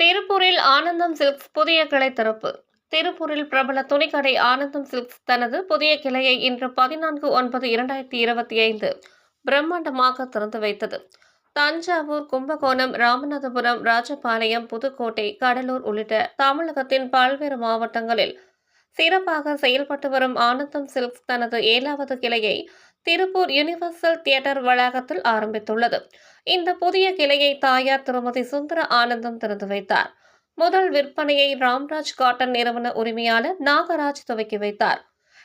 திருப்பூரில் ஆனந்தம் சில்க்ஸ் புதிய கிளை திறப்பு. திருப்பூரில் பிரபல துணிக்கடை ஆனந்தம் சில்க்ஸ் தனது புதிய கிளையை இன்று பதினான்கு ஒன்பது இரண்டாயிரத்தி இருபத்தி ஐந்து பிரம்மாண்டமாக திறந்து வைத்தது. தஞ்சாவூர் கும்பகோணம் ராமநாதபுரம் ராஜபாளையம் புதுக்கோட்டை கடலூர் உள்ளிட்ட தமிழகத்தின் பல்வேறு மாவட்டங்களில் சிறப்பாக செயல்பட்டு வரும் ஆனந்தம் சில்க்ஸ் தனது ஏழாவது கிளையை திருப்பூர் யுனிவர்சல் தியேட்டர் வளாகத்தில் ஆரம்பித்துள்ளது. இந்த புதிய கிளையை தாயார் திருமதி சுந்தர ஆனந்தம் திறந்து வைத்தார். முதல் விற்பனையை ராம்ராஜ் காட்டன் நிறுவன உரிமையாளர் நாகராஜ் துவக்கி வைத்தார்.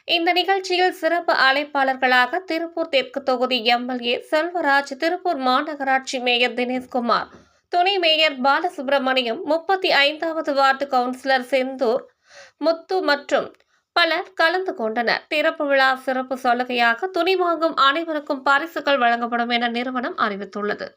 இந்த நிகழ்ச்சியில் சிறப்பு அழைப்பாளர்களாக திருப்பூர் தெற்கு தொகுதி எம்எல்ஏ செல்வராஜ் திருப்பூர் மாநகராட்சி மேயர் தினேஷ்குமார் துணை மேயர் பாலசுப்ரமணியம் முப்பத்தி ஐந்தாவது வார்டு கவுன்சிலர் செந்தூர் முத்து மற்றும் பலர் கலந்து கொண்டனர். திறப்பு விழா சிறப்பு சலுகையாக துணி வாங்கும் அனைவருக்கும் பரிசுகள் வழங்கப்படும் என நிறுவனம் அறிவித்துள்ளது.